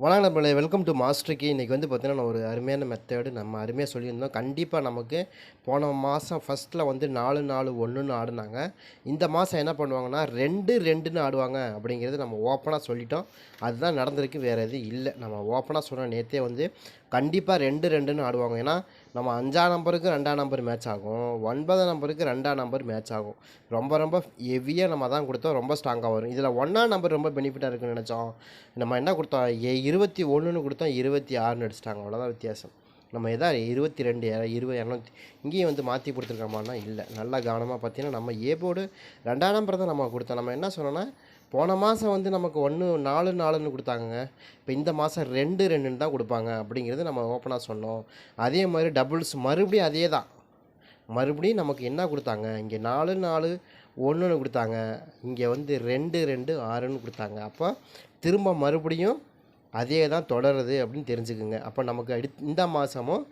வணக்கம் நம்மளே welcome to மாஸ்டருக்கு இன்றைக்கி வந்து பார்த்தீங்கன்னா ஒரு அருமையான மெத்தேடு நம்ம அருமையாக சொல்லியிருந்தோம். கண்டிப்பாக நமக்கு போன மாதம் ஃபஸ்ட்டில் வந்து நாலு நாலு ஒன்றுன்னு ஆடினாங்க. இந்த மாதம் என்ன பண்ணுவாங்கன்னா ரெண்டு ரெண்டுன்னு ஆடுவாங்க அப்படிங்கிறது நம்ம ஓப்பனாக சொல்லிட்டோம். அதுதான் நடந்திருக்கு வேறு எதுவும் இல்லை. நம்ம ஓப்பனாக சொன்ன நேற்றே வந்து கண்டிப்பாக ரெண்டு ரெண்டுன்னு ஆடுவாங்க. ஏன்னா நம்ம அஞ்சாம் நம்பருக்கு ரெண்டாம் நம்பர் மேட்ச் ஆகும். ஒன்பதாம் நம்பருக்கு ரெண்டாம் நம்பர் மேட்ச் ஆகும். ரொம்ப ரொம்ப ஹெவியாக நம்ம தான் கொடுத்தோம். ரொம்ப ஸ்ட்ராங்காக வரும். இதில் ஒன்றாம் நம்பர் ரொம்ப பெனிஃபிட்டாக இருக்குன்னு நினச்சோம். நம்ம என்ன கொடுத்தோம்? ஏ இருபத்தி ஒன்றுன்னு கொடுத்தோம். இருபத்தி ஆறுன்னு அடிச்சிட்டாங்க. அவ்வளோதான் வித்தியாசம். நம்ம எதா இருபத்தி ரெண்டு இருபது இரநூத்தி இங்கேயும் வந்து மாற்றி கொடுத்துருக்கோமான்னா இல்லை. நல்லா கவனமாக பார்த்தீங்கன்னா நம்ம ஏ போர்டு ரெண்டாம் நம்பர் தான் நம்ம கொடுத்தோம். நம்ம என்ன சொன்னோன்னா போன மாதம் வந்து நமக்கு ஒன்று நாலு நாலுன்னு கொடுத்தாங்க இப்போ இந்த மாதம் ரெண்டு ரெண்டுன்னு தான் கொடுப்பாங்க அப்படிங்கிறது நம்ம ஓப்பனாக சொன்னோம். அதே மாதிரி டபுள்ஸ் மறுபடியும் அதே தான் மறுபடியும் நமக்கு என்ன கொடுத்தாங்க? இங்கே நாலு நாலு ஒன்றுன்னு கொடுத்தாங்க. இங்கே வந்து ரெண்டு ரெண்டு ஆறுன்னு கொடுத்தாங்க. அப்போ திரும்ப மறுபடியும் அதே தான் தொடருது அப்படின்னு தெரிஞ்சுக்குங்க. அப்போ நமக்கு அடுத் இந்த மாதமும்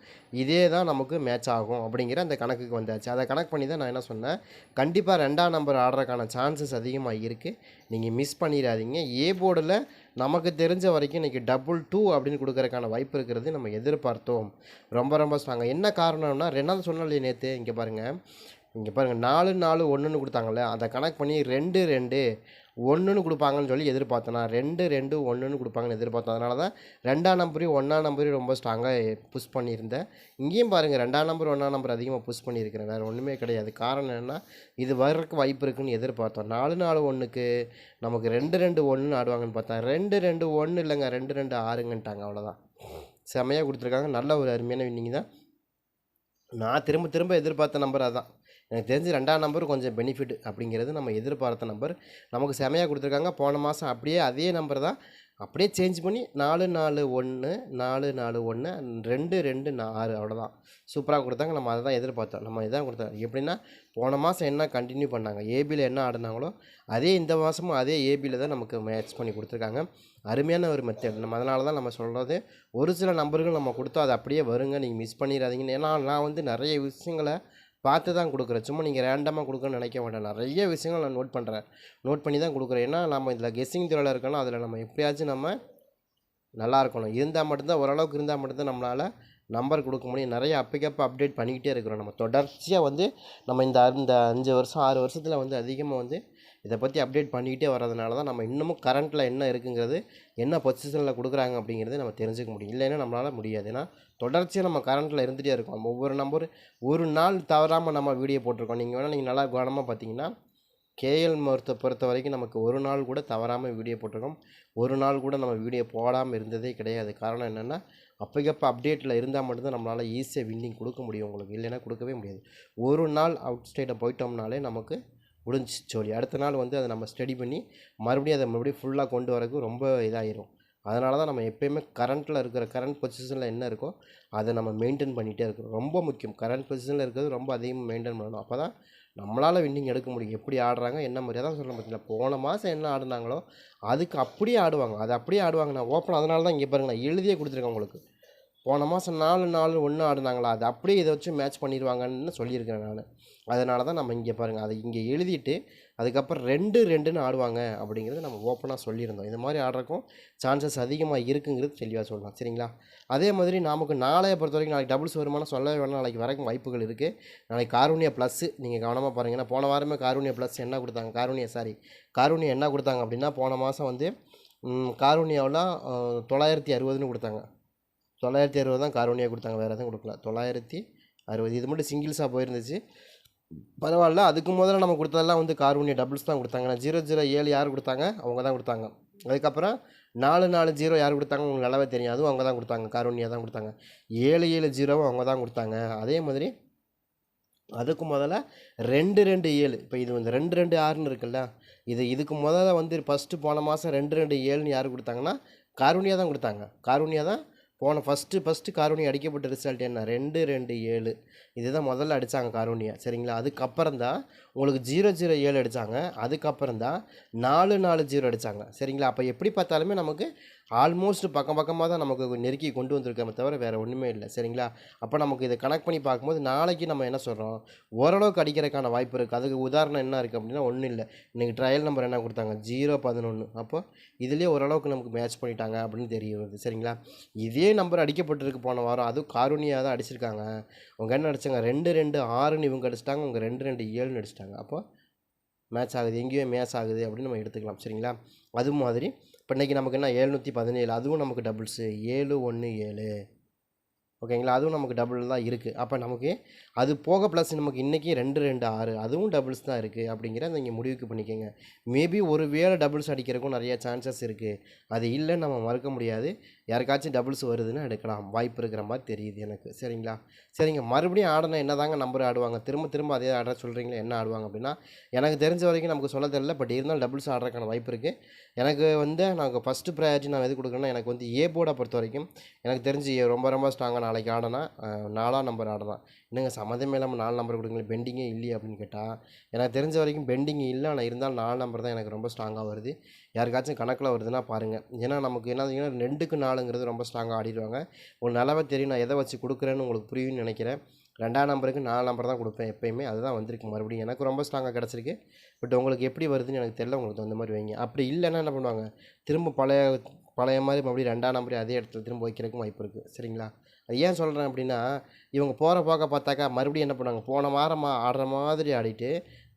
இதே தான் நமக்கு மேட்ச் ஆகும் அப்படிங்கிற அந்த கணக்குக்கு வந்தாச்சு. அதை கணக்கு பண்ணி தான் நான் என்ன சொன்னேன்? கண்டிப்பாக ரெண்டாம் நம்பர் ஆடுறதுக்கான சான்சஸ் அதிகமாக இருக்குது நீங்கள் மிஸ் பண்ணிடாதீங்க. ஏ போர்டில் நமக்கு தெரிஞ்ச வரைக்கும் இன்றைக்கி டபுள் டூ அப்படின்னு கொடுக்குறக்கான வாய்ப்பு இருக்கிறது நம்ம எதிர்பார்த்தோம். ரொம்ப ரொம்ப ஸ்ட்ராங்காக என்ன காரணம்னா ரெண்டாவது சொன்னாலே நேற்று இங்கே பாருங்கள் இங்கே பாருங்கள் நாலு நாலு ஒன்றுன்னு கொடுத்தாங்கல்ல அதை கணக்கு பண்ணி ரெண்டு ரெண்டு ஒன்றுன்னு கொடுப்பாங்கன்னு சொல்லி எதிர்பார்த்தேன். நான் ரெண்டு ரெண்டு ஒன்றுன்னு கொடுப்பாங்கன்னு எதிர்பார்த்தேன். அதனால தான் ரெண்டாம் நம்பரையும் ஒன்றாம் நம்பரையும் ரொம்ப ஸ்ட்ராங்காக புஷ் பண்ணியிருந்தேன். இங்கேயும் பாருங்கள் ரெண்டாம் நம்பர் ஒன்றாம் நம்பர் அதிகமாக புஷ் பண்ணியிருக்கிறேன். வேறு ஒன்றுமே கிடையாது. காரணம் என்னென்னா இது வர்றதுக்கு வாய்ப்பு இருக்குன்னு எதிர்பார்த்தோம். நாலு நாலு ஒன்றுக்கு நமக்கு ரெண்டு ரெண்டு ஒன்றுன்னு ஆடுவாங்கன்னு பார்த்தேன் ரெண்டு ரெண்டு ஒன்று இல்லைங்க ரெண்டு ரெண்டு ஆறுங்கன்ட்டாங்க அவ்வளோதான் செமையாக கொடுத்துருக்காங்க. நல்ல ஒரு அருமையான வின்னிங் தான். நான் திரும்ப திரும்ப எதிர்பார்த்த நம்பர் அதான். எனக்கு தெரிஞ்சு ரெண்டாம் நம்பர் கொஞ்சம் பெனிஃபிட் அப்படிங்கிறது நம்ம எதிர்பார்த்த நம்பர் நமக்கு செமையாக கொடுத்துருக்காங்க. போன மாதம் அப்படியே அதே நம்பர் தான். அப்படியே சேஞ்ச் பண்ணி நாலு நாலு ஒன்று நாலு நாலு ஒன்று ரெண்டு ரெண்டு நா- ஆறு அவ்வளோதான் சூப்பராக கொடுத்தாங்க. நம்ம அதை தான் எதிர்பார்த்தோம். நம்ம இதான் கொடுத்தோம். எப்படின்னா போன மாதம் என்ன கண்டினியூ பண்ணாங்க? ஏபியில் என்ன ஆடினாங்களோ அதே இந்த மாதமும் அதே ஏபியில் தான் நமக்கு மேட்ச் பண்ணி கொடுத்துருக்காங்க. அருமையான ஒரு மெத்தட் நம்ம அதனால தான் நம்ம சொல்கிறது ஒரு சில நம்பர்கள் நம்ம கொடுத்தோம். அது அப்படியே வருங்க. நீங்கள் மிஸ் பண்ணிடாதீங்கன்னு. ஏன்னா நான் வந்து நிறைய விஷயங்களை பார்த்து தான் கொடுக்குறேன். சும்மா நீங்கள் ரேண்டமாக கொடுக்கணும்னு நினைக்க மாட்டேன் நிறைய விஷயங்கள் நான் நோட் பண்ணுறேன் நோட் பண்ணி தான் கொடுக்குறேன். ஏன்னா நம்ம இதில் கெஸ்ஸிங் துறையில் இருக்கணும் அதில் நம்ம எப்படியாச்சும் நம்ம நல்லா இருக்கணும். இருந்தால் மட்டும்தான் ஓரளவுக்கு இருந்தால் மட்டும்தான் நம்மளால் நம்பர் கொடுக்க முடியும். நிறைய அப்பக்கப்போ அப்டேட் பண்ணிக்கிட்டே இருக்கிறோம் நம்ம. தொடர்ச்சியாக வந்து நம்ம இந்த இந்த அஞ்சு வருஷம் ஆறு வருஷத்தில் வந்து அதிகமாக வந்து இதை பற்றி அப்டேட் பண்ணிக்கிட்டே வர்றதுனால தான் நம்ம இன்னமும் கரண்ட்டில் என்ன இருக்குங்கிறது என்ன பொசிஷனில் கொடுக்குறாங்க அப்படிங்கிறத நம்ம தெரிஞ்சுக்க முடியும். இல்லைன்னா நம்மளால் முடியாது. ஏன்னா தொடர்ச்சியாக நம்ம கரண்ட்டில் இருந்துகிட்டே இருக்கோம். ஒவ்வொரு நம்பர் ஒரு நாள் தவறாமல் நம்ம வீடியோ போட்டிருக்கோம். நீங்கள் வேணால் நீங்கள் நல்லா கவனமாக பார்த்தீங்கன்னா கேஎல் மருத்துவ பொறுத்த வரைக்கும் நமக்கு ஒரு நாள் கூட தவறாமல் வீடியோ போட்டிருக்கோம். ஒரு நாள் கூட நம்ம வீடியோ போடாமல் இருந்ததே கிடையாது. காரணம் என்னென்னா அப்போக்கப்போ அப்டேட்டில் இருந்தால் மட்டும்தான் நம்மளால் ஈஸியாக வின்னிங் கொடுக்க முடியும் உங்களுக்கு. இல்லைன்னா கொடுக்கவே முடியாது. ஒரு நாள் அவுட் ஸ்டேட்டை போயிட்டோம்னாலே நமக்கு முடிஞ்சு சொல்லி அடுத்த நாள் வந்து அதை நம்ம ஸ்டடி பண்ணி மறுபடியும் அதை மறுபடியும் ஃபுல்லாக கொண்டு வரதுக்கு ரொம்ப இதாகிடும் அதனால தான் நம்ம எப்பயுமே கரண்ட்டில் இருக்கிற கரண்ட் பொசிஷனில் என்ன இருக்கோ அதை நம்ம மெயின்டைன் பண்ணிகிட்டே இருக்கணும். ரொம்ப முக்கியம். கரண்ட் பொசிஷனில் இருக்கிறது ரொம்ப அதிகமாக மெயின்டைன் பண்ணணும். அப்போ தான் நம்மளால் வின்னிங் எடுக்க முடியும். எப்படி ஆடுறாங்க என்ன மாதிரி தான் சொல்கிறேன் பார்த்தீங்களா போன மாதம் என்ன ஆடுனாங்களோ அதுக்கு அப்படியே ஆடுவாங்க. அது அப்படியே ஆடுவாங்க. நான் ஓப்பன் அதனால தான் இங்கே பாருங்க நான் எழுதியே கொடுத்துருக்கேன் உங்களுக்கு. போன மாதம் நாலு நாலு ஒன்று ஆடினாங்களா? அது அப்படியே இதை வச்சு மேட்ச் பண்ணிடுவாங்கன்னு சொல்லியிருக்கிறேன் நான். அதனால தான் நம்ம இங்கே பாருங்கள் அதை இங்கே எழுதிட்டு அதுக்கப்புறம் ரெண்டு ரெண்டுன்னு ஆடுவாங்க அப்படிங்கிறது நம்ம ஓப்பனாக சொல்லியிருந்தோம். இந்த மாதிரி ஆடுறக்கும் சான்சஸ் அதிகமாக இருக்குங்கிறது தெளிவாக சொல்லலாம். சரிங்களா? அதே மாதிரி நமக்கு நாளைய பொறுத்த வரைக்கும் நாளைக்கு டபுள்ஸ் வருமானம் சொல்லவே வேணாம். நாளைக்கு வரைக்கும் வாய்ப்புகள் இருக்குது நாளைக்கு காரூனியா ப்ளஸ்ஸு நீங்கள் கவனமாக பாருங்க. போன வாரமே காரூனியா ப்ளஸ் என்ன கொடுத்தாங்க? காரூனியா சாரி காரூனியா என்ன கொடுத்தாங்க அப்படின்னா போன மாதம் வந்து ம், காரூனியாவில் தொள்ளாயிரத்தி அறுபதுன்னு கொடுத்தாங்க. தொள்ளாயிரத்தி அறுபது தான் கார்பனியாக கொடுத்தாங்க வேறு எதுவும் கொடுக்கல. தொள்ளாயிரத்தி அறுபது. இது மட்டும் சிங்கிள்ஸாக போயிருந்துச்சு. பரவாயில்ல அதுக்கு முதல்ல நம்ம கொடுத்ததெல்லாம் வந்து கார்பனியா டபுள்ஸ் தான் கொடுத்தாங்க. ஜீரோ ஜீரோ ஏழு யார் கொடுத்தாங்க? அவங்க தான் கொடுத்தாங்க. அதுக்கப்புறம் நாலு நாலு ஜீரோ யார் கொடுத்தாங்க உங்களுக்கு நல்லாவே தெரியும். அதுவும் அவங்க தான் கொடுத்தாங்க. கார்போனியா தான் கொடுத்தாங்க. ஏழு ஏழு ஜீரோவும் அவங்க தான் கொடுத்தாங்க. அதே மாதிரி அதுக்கு முதல்ல ரெண்டு ரெண்டு ஏழு. இப்போ இது வந்து ரெண்டு ரெண்டு ஆறுன்னு இருக்குல்ல இது இதுக்கு முதல்ல வந்து ஃபஸ்ட்டு போன மாதம் ரெண்டு ரெண்டு ஏழுன்னு யார் கொடுத்தாங்கன்னா காரூனியா தான் கொடுத்தாங்க. காரூனியா தான் போன ஃபஸ்ட்டு ஃபஸ்ட்டு காரூனி அடிக்கப்பட்ட ரிசல்ட் என்ன? ரெண்டு ரெண்டு ஏழு. இதுதான் முதல்ல அடித்தாங்க காரூனியை சரிங்களா? அதுக்கப்புறம் தான் உங்களுக்கு ஜீரோ ஜீரோ ஏழு அடித்தாங்க அதுக்கப்புறம் தான் நாலு நாலு ஜீரோ அடித்தாங்க சரிங்களா? அப்போ எப்படி பார்த்தாலுமே நமக்கு ஆல்மோஸ்ட் பக்கம் பக்கமாக தான் நமக்கு நெருக்கி கொண்டு வந்திருக்கோமே தவிர வேறு ஒன்றுமே இல்லை. சரிங்களா? அப்போ நமக்கு இதை கனெக்ட் பண்ணி பார்க்கும்போது நாளைக்கு நம்ம என்ன சொல்கிறோம் ஓரளவுக்கு அடிக்கிறதுக்கான வாய்ப்பு இருக்குது அதுக்கு உதாரணம் என்ன இருக்குது அப்படின்னா ஒன்றும் இல்லை. இன்றைக்கி ட்ரையல் நம்பர் என்ன கொடுத்தாங்க? ஜீரோ பதினொன்று அப்போ இதுலேயே ஓரளவுக்கு நமக்கு மேட்ச் பண்ணிட்டாங்க அப்படின்னு தெரிய வருது. சரிங்களா? இதே நம்பர் அடிக்கப்பட்டிருக்கு போன வாரம். அதுவும் காரூனியாக தான் அடிச்சிருக்காங்க. அவங்க என்ன அடிச்சாங்க. ரெண்டு ரெண்டு ஆறுன்னு இவங்க அடிச்சிட்டாங்க. உங்கள் ரெண்டு ரெண்டு ஏழுன்னு அடிச்சிட்டாங்க. அப்போ மேட்ச் ஆகுது எங்கேயோ மேட்ச் ஆகுது அப்படின்னு நம்ம எடுத்துக்கலாம் சரிங்களா? அது மாதிரி இப்போ இன்றைக்கி நமக்கு என்ன ஏழ்நூற்றி பதினேழு அதுவும் நமக்கு டபுள்ஸு ஏழு ஒன்று ஏழு. ஓகேங்களா? அதுவும் நமக்கு டபுள் தான் இருக்குது அப்போ நமக்கு அது போக ப்ளஸ் நமக்கு இன்றைக்கி ரெண்டு ரெண்டு ஆறு அதுவும் டபுள்ஸ் தான் இருக்குது அப்படிங்கிற நீங்கள் முடிவுக்கு பண்ணிக்கோங்க. மேபி ஒரு வேளை டபுள்ஸ் அடிக்கிறதுக்கும் நிறையா சான்சஸ் இருக்குது அது இல்லைன்னு நம்ம மறுக்க முடியாது. யாருக்காச்சும் டபுள்ஸ் வருதுன்னு எடுக்கலாம். வாய்ப்பு இருக்கிற மாதிரி தெரியுது எனக்கு. சரிங்களா? சரிங்க. மறுபடியும் ஆடினா என்ன தாங்க நம்பர் ஆடுவாங்க? திரும்ப திரும்ப அதே ஆட சொல்கிறீங்களா என்ன ஆடுவாங்க அப்படின்னா எனக்கு தெரிஞ்ச வரைக்கும் நமக்கு சொல்ல தெரியல பட் இருந்தாலும் டபுள்ஸ் ஆடுறதுக்கான வாய்ப்பு இருக்குது எனக்கு வந்து நாங்கள் ஃபஸ்ட்டு ப்ரையாரிட்டி நான் எது கொடுக்குறேன்னா எனக்கு வந்து ஏ போர்டை பொறுத்த வரைக்கும் எனக்கு தெரிஞ்சு ரொம்ப ரொம்ப ஸ்ட்ராங்காக நாளைக்கு ஆடனா நாலாம் நம்பர் ஆடலாம். என்னங்க சம்மந்தமே இல்லாமல் நாலு நம்பர் கொடுங்களேன் பெண்டிங்கே இல்லையே அப்படின்னு கேட்டால் எனக்கு தெரிஞ்ச வரைக்கும் பெண்டிங் இல்லை. ஆனால் இருந்தாலும் நாலு நம்பர் தான் எனக்கு ரொம்ப ஸ்ட்ராங்காக வருது. யாருக்காச்சும் கணக்கில் வருதுன்னா பாருங்கள் ஏன்னா நமக்கு என்ன ரெண்டுக்கு நாலுங்கிறது ரொம்ப ஸ்ட்ராங்காக ஆடிடுவாங்க. உங்களுக்கு நல்லாவே தெரியும் நான் எதை வச்சு கொடுக்குறேன்னு உங்களுக்கு புரியும்னு நினைக்கிறேன். ரெண்டாம் நம்பருக்கு நாலு நம்பர் தான் கொடுப்பேன் எப்பயுமே. அதுதான் வந்திருக்கு மறுபடியும். எனக்கு ரொம்ப ஸ்ட்ராங்காக கிடச்சிருக்கு. பட் உங்களுக்கு எப்படி வருதுன்னு எனக்கு தெரியல. உங்களுக்கு அந்த மாதிரி வைங்க. அப்படி இல்லைன்னா என்ன பண்ணுவாங்க? திரும்ப பழைய பழைய மாதிரி மறுபடியும் ரெண்டாம் நம்பரே அதே இடத்துல திரும்ப வைக்கிறதுக்கும் வாய்ப்பு இருக்குது சரிங்களா? அது ஏன் சொல்கிறேன் அப்படின்னா இவங்க போகிற போக்க பார்த்தாக்கா மறுபடியும் என்ன பண்ணுவாங்க? போன வாரமாக ஆடுற மாதிரி ஆடிட்டு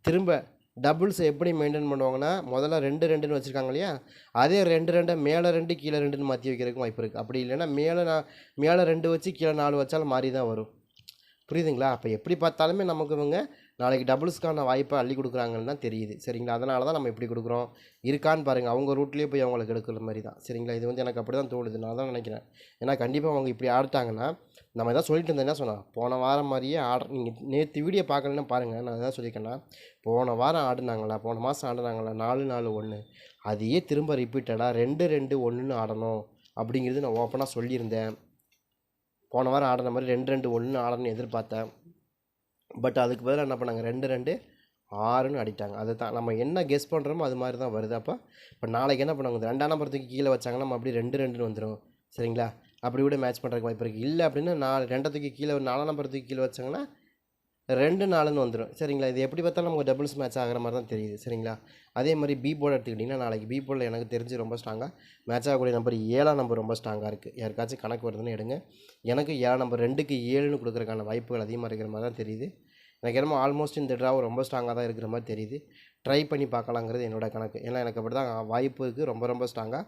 திரும்ப டபுள்ஸ் எப்படி மெயின்டைன் பண்ணுவாங்கன்னா முதல்ல ரெண்டு ரெண்டுன்னு வச்சுருக்காங்க இல்லையா? அதே ரெண்டு ரெண்டை மேலே ரெண்டு கீழே ரெண்டுன்னு மாற்றி வைக்கிறதுக்கு வாய்ப்பு இருக்குது அப்படி இல்லைன்னா மேலே நான் மேலே ரெண்டு வச்சு கீழே நாலு வச்சாலும் மாறி தான் வரும். புரியுதுங்களா? அப்போ எப்படி பார்த்தாலுமே நமக்கு இவங்க நாளைக்கு டபுள்ஸ்க்கான வாய்ப்பை அள்ளி கொடுக்குறாங்கன்னு தான் தெரியுது. சரிங்களா? அதனால தான் நம்ம இப்படி கொடுக்குறோம். இருக்கான்னு பாருங்கள் அவங்க ரூட்லேயே போய் அவங்களுக்கு எடுக்கிற மாதிரி தான். சரிங்களா? இது வந்து எனக்கு அப்படி தான் தோணுது. நான் தான் நினைக்கிறேன். ஏன்னா கண்டிப்பாக அவங்க இப்படி ஆடிட்டாங்கன்னா நம்ம எதாவது சொல்லிட்டு இருந்தேன் என்ன சொன்னோம் போன வாரம் மாதிரியே ஆட நீங்கள் நேற்று வீடியோ பார்க்கலன்னு பாருங்கள் நான் எதாவது சொல்லியிருக்கேன்னா போன வாரம் ஆடினாங்களா? போன மாதம் ஆடினாங்களா? நாலு நாலு ஒன்று அதையே திரும்ப ரிப்பீட்டடாக ரெண்டு ரெண்டு ஒன்றுன்னு ஆடணும் அப்படிங்கிறது நான் ஓப்பனாக சொல்லியிருந்தேன். போன வாரம் ஆடின மாதிரி ரெண்டு ரெண்டு ஒன்று ஆடணும்னு எதிர்பார்த்தேன். பட் அதுக்கு பதிலாக என்ன பண்ணாங்க? ரெண்டு ரெண்டு ஆறுன்னு அடிட்டாங்க. அதை தான் நம்ம என்ன கெஸ் பண்ணுறோமோ அது மாதிரி தான் வருது. அப்போ இப்போ நாளைக்கு என்ன பண்ணுவாங்க? ரெண்டாம் நம்பர் கீழே வச்சாங்கன்னா நம்ம அப்படியே ரெண்டு ரெண்டுன்னு வந்துடும் சரிங்களா? அப்படி கூட மேட்ச் பண்ணுறதுக்கு வாய்ப்பு இருக்குது இல்லை அப்படின்னா நாலு ரெண்டத்துக்கு கீழே ஒரு நாலாம் பரத்துக்கு கீழே வச்சாங்கன்னா ரெண்டு நாலுன்னு வந்துடும் சரிங்களா? இது எப்படி பார்த்தாலும் நமக்கு டபுள்ஸ் மேட்ச் ஆகிற மாதிரி தான் தெரியுது. சரிங்களா? அதே மாதிரி பி போர்டு எடுத்துக்கிட்டிங்கன்னா நாளைக்கு பி போர்டில் எனக்கு தெரிஞ்சு ரொம்ப ஸ்ட்ராங்காக மேட்ச் ஆகக்கூடிய நம்பர் ஏழாம் நம்பர் ரொம்ப ஸ்ட்ராங்காக இருக்குது யாருக்காச்சும் கணக்கு வருதுன்னு எடுங்க. எனக்கு ஏழாம் நம்பர் ரெண்டுக்கு ஏழுன்னு கொடுக்குறக்கான வாய்ப்புகள் அதிகமாக இருக்கிற மாதிரி தான் தெரியுது. எனக்கு என்னமோ ஆல்மோஸ்ட் இந்த ட்ராவ் ரொம்ப ஸ்ட்ராங்காக தான் இருக்கிற மாதிரி தெரியுது. ட்ரை பண்ணி பார்க்கலாங்கிறது என்னோட கணக்கு. ஏன்னா எனக்கு அப்படி தான் வாய்ப்பு இருக்குது ரொம்ப ரொம்ப ஸ்ட்ராங்காக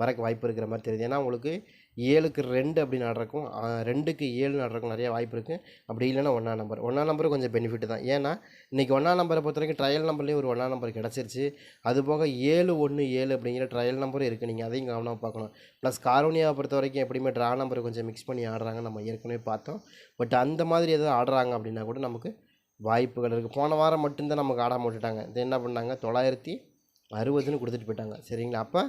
வரக்கு வாய்ப்பு இருக்கிற மாதிரி தெரியுது. ஏன்னா உங்களுக்கு ஏழுக்கு ரெண்டு அப்படி நடக்கும். ரெண்டுக்கு ஏழு நடக்கும் நிறைய வாய்ப்பு இருக்குது அப்படி இல்லைன்னா ஒன்றா நம்பர். ஒன்றா நம்பர் கொஞ்சம் பெனிஃபிட் தான். ஏன்னா இன்றைக்கி ஒன்றா நம்பரை பொறுத்த வரைக்கும் ட்ரையல் நம்பர்லேயும் ஒரு ஒன்றா நம்பர் கிடச்சிருச்சு. அது போக ஏழு ஒன்று ஏழு அப்படிங்கிற ட்ரையல் நம்பரும் இருக்குது நீங்கள் அதையும் கவனமாக பார்க்கணும். ப்ளஸ் காரோனியாவை பொறுத்த வரைக்கும் எப்படியுமே ட்ரா நம்பரை கொஞ்சம் மிக்ஸ் பண்ணி ஆடுறாங்க நம்ம ஏற்கனவே பார்த்தோம். பட் அந்த மாதிரி எதாவது ஆடுறாங்க அப்படின்னா கூட நமக்கு வாய்ப்புகள் இருக்குது போன வாரம் மட்டும்தான் நமக்கு ஆடாமல் விட்டுட்டாங்க. இது என்ன பண்ணாங்க? தொள்ளாயிரத்தி அறுபதுன்னு கொடுத்துட்டு போயிட்டாங்க. சரிங்களா? அப்போ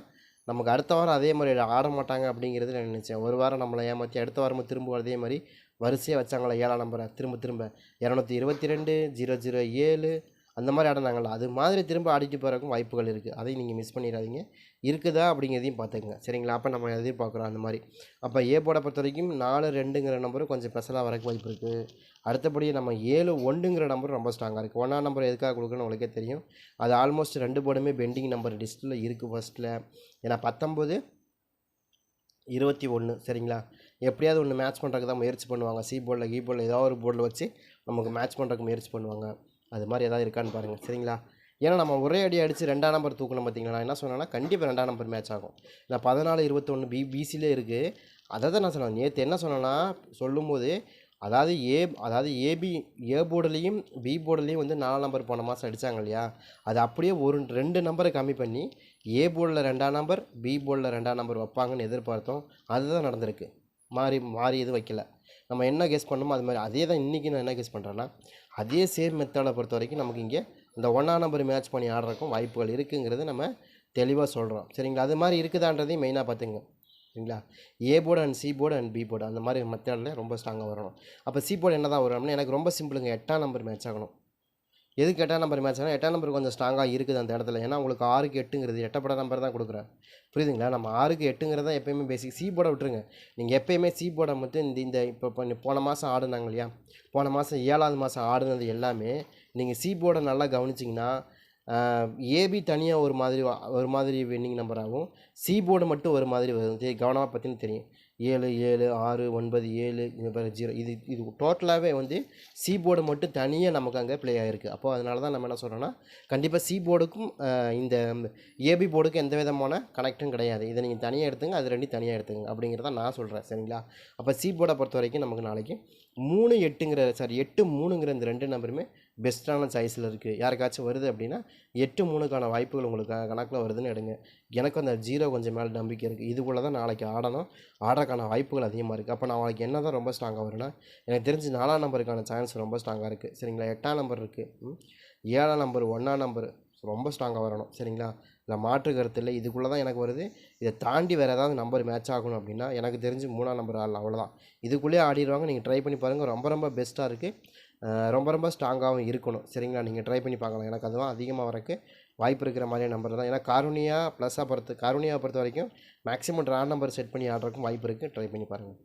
நமக்கு அடுத்த வாரம் அதே மாதிரி ஆட மாட்டாங்க அப்படிங்கிறது நான் நினச்சேன். ஒரு வாரம் நம்மளை ஏமாற்றி அடுத்த வாரமும் திரும்ப அதே மாதிரி வரிசையாக வச்சாங்களா ஏழாம் நம்பரை திரும்ப திரும்ப. இரநூத்தி இருபத்தி ரெண்டு ஜீரோ ஜீரோ ஏழு. அந்த மாதிரி ஆடினாங்களா அது மாதிரி திரும்ப ஆடிட்டு போகிறக்கும் வாய்ப்புகள் இருக்குது அதையும் நீங்கள் மிஸ் பண்ணிடாதீங்க. இருக்குதா அப்படிங்கிறதையும் பார்த்துக்குங்க. சரிங்களா? அப்போ நம்ம எதிர்பார்க்குறோம் அந்த மாதிரி. அப்போ ஏ போட பொறுத்த வரைக்கும் நாலு ரெண்டுங்கிற நம்பரும் கொஞ்சம் ஸ்பெஷலாக வரக்கு வாய்ப்பு இருக்குது அடுத்தபடி நம்ம ஏழு ஒன்றுங்கிற நம்பர் ரொம்ப ஸ்ட்ராங்காக இருக்குது ஒன்றாம் நம்பர் எதுக்காக கொடுக்கணும்னு உங்களுக்கே தெரியும். அது ஆல்மோஸ்ட் ரெண்டு போர்டுமே பெண்டிங் நம்பர் லிஸ்ட்டில் இருக்குது ஃபஸ்ட்டில் ஏன்னா பத்தொம்போது இருபத்தி ஒன்று சரிங்களா? எப்படியாவது ஒன்று மேட்ச் பண்ணுறதுக்கு தான் முயற்சி பண்ணுவாங்க. சி போர்டில் கீ போர்டில் ஏதாவது ஒரு போர்டில் வச்சு நமக்கு மேட்ச் பண்ணுறதுக்கு முயற்சி பண்ணுவாங்க. அது மாதிரி எதாவது இருக்கான்னு பாருங்கள் சரிங்களா? ஏன்னா நம்ம ஒரே அடி அடித்து ரெண்டாம் நம்பர் தூக்கணும் பார்த்தீங்களா? என்ன சொன்னேன்னா கண்டிப்பாக ரெண்டாம் நம்பர் மேட்ச் ஆகும். நான் பதினாலு இருபத்தொன்று பி பிசிலே இருக்குது அதை தான் நான் சொன்னேன். நேற்று என்ன சொன்னேன்னா சொல்லும்போது அதாவது ஏ அதாவது ஏபி ஏ போர்டுலேயும் பி போர்டுலேயும் வந்து நாலாம் நம்பர் போன மாதம் அடித்தாங்க இல்லையா? அது அப்படியே ஒரு ரெண்டு நம்பரை கம்மி பண்ணி ஏ போர்டில் ரெண்டாம் நம்பர் பி போர்டில் ரெண்டாம் நம்பர் வைப்பாங்கன்னு எதிர்பார்த்தோம். அதுதான் நடந்திருக்கு. மாறி மாறி எதுவும் வைக்கல. நம்ம என்ன கெஸ் பண்ணோமோ அது மாதிரி அதே தான் இன்றைக்கி நான் என்ன கெஸ் பண்ணுறேன்னா அதே சேம் மெத்தடை பொறுத்த வரைக்கும் நமக்கு இங்கே இந்த ஒன்றாம் நம்பர் மேட்ச் பண்ணி ஆடுறதுக்கும் வாய்ப்புகள் இருக்குங்கிறது நம்ம தெளிவாக சொல்கிறோம் சரிங்களா? அது மாதிரி இருக்குதான்றதையும் மெயினாக பார்த்துங்க சரிங்களா? A board and C board and B board அந்த மாதிரி மெத்தடில் ரொம்ப ஸ்ட்ராங்காக வரணும். அப்போ சி போர்டு என்ன தான் வரும் அப்படின்னா எனக்கு ரொம்ப சிம்பிளுங்க எட்டாம் நம்பர் மேட்ச் ஆகணும். எதுக்கு எட்டாம் நம்பர் மேட்ச்னா எட்டாம் நம்பர் கொஞ்சம் ஸ்ட்ராங்காக இருக்குது அந்த இடத்துல. ஏன்னா உங்களுக்கு ஆறுக்கு எட்டுங்கிறது எட்டப்பட நம்பர் தான் கொடுக்குறேன். புரியுதுங்களா? நம்ம ஆறுக்கு எட்டுங்கிறது தான் எப்பயுமே பேசிக் சி போர்டை விட்டுருங்க. நீங்கள் எப்பயுமே சி போர்டை மட்டும் இந்த இந்த இப்போ போன மாதம் ஆடுனாங்க இல்லையா? போன மாதம் ஏழாவது மாதம் ஆடுனது எல்லாமே நீங்கள் சி போர்டை நல்லா கவனிச்சிங்கன்னா ஏபி தனியாக ஒரு மாதிரி ஒரு மாதிரி வின்னிங் நம்பராகவும் சி போர்டு மட்டும் ஒரு மாதிரி வருது கவனமாக பார்த்தீங்கன்னா தெரியும். ஏழு ஏழு ஆறு ஒன்பது ஏழு இந்த மாதிரி ஜீரோ. இது இது டோட்டலாகவே வந்து சி போர்டு மட்டும் தனியாக நமக்கு அங்கே ப்ளே ஆகிருக்கு அப்போ அதனால தான் நம்ம என்ன சொல்கிறோன்னா கண்டிப்பாக சி போர்டுக்கும் இந்த ஏபி போர்டுக்கும் எந்த விதமான கனெக்டும் கிடையாது. இதை நீங்கள் தனியாக எடுத்துங்க அது ரெண்டையும் தனியாக எடுத்துங்க அப்படிங்கிறத நான் சொல்கிறேன் சரிங்களா? அப்போ சி போர்டை பொறுத்த வரைக்கும் நமக்கு நாளைக்கு மூணு எட்டுங்கிற சாரி எட்டு மூணுங்கிற இந்த ரெண்டு நம்பருமே பெஸ்ட்டான சாய்ஸில் இருக்குது யாருக்காச்சும் வருது அப்படின்னா எட்டு மூணுக்கான வாய்ப்புகள் உங்களுக்கு கணக்கில் வருதுன்னு எடுங்க. எனக்கு அந்த ஜீரோ கொஞ்சம் மேலே நம்பிக்கை இருக்குது இதுக்குள்ளே தான் நாளைக்கு ஆடணும். ஆடுறதுக்கான வாய்ப்புகள் அதிகமாக இருக்குது அப்போ நாளைக்கு என்ன தான் ரொம்ப ஸ்ட்ராங்காக வரும்னா எனக்கு தெரிஞ்சு நாலாம் நம்பருக்கான சான்ஸ் ரொம்ப ஸ்ட்ராங்காக இருக்குது சரிங்களா? எட்டாம் நம்பர் இருக்குது ஏழாம் நம்பர் ஒன்றாம் நம்பர் ரொம்ப ஸ்ட்ராங்காக வரணும். சரிங்களா? இல்லை மாற்று கருத்து இல்லை. இதுக்குள்ளே தான் எனக்கு வருது. இதை தாண்டி வேறு ஏதாவது நம்பர் மேட்ச் ஆகணும் அப்படின்னா எனக்கு தெரிஞ்சு மூணாம் நம்பர் ஆடலாம் அவ்வளோதான் இதுக்குள்ளேயே ஆடிடுவாங்க. நீங்கள் ட்ரை பண்ணி பாருங்கள் ரொம்ப ரொம்ப பெஸ்ட்டாக இருக்குது ரொம்ப ரொம்ப ஸ்ட்ராங்காகவும் இருக்கணும். சரிங்களா? நீங்கள் ட்ரை பண்ணி பார்க்கலாம். எனக்கு அதுவும் அதிகமாக வரக்கு வாய்ப்பு இருக்கிற மாதிரியான நம்பர் தான் ஏன்னா காரூனியா ப்ளஸ்ஸாக பொறுத்து காரூனியாவை பொறுத்த வரைக்கும் மேக்ஸிமம் ட்ரா நம்பர் செட் பண்ணி ஆடுறதுக்கும் வாய்ப்பு இருக்குது ட்ரை பண்ணி பாருங்கள்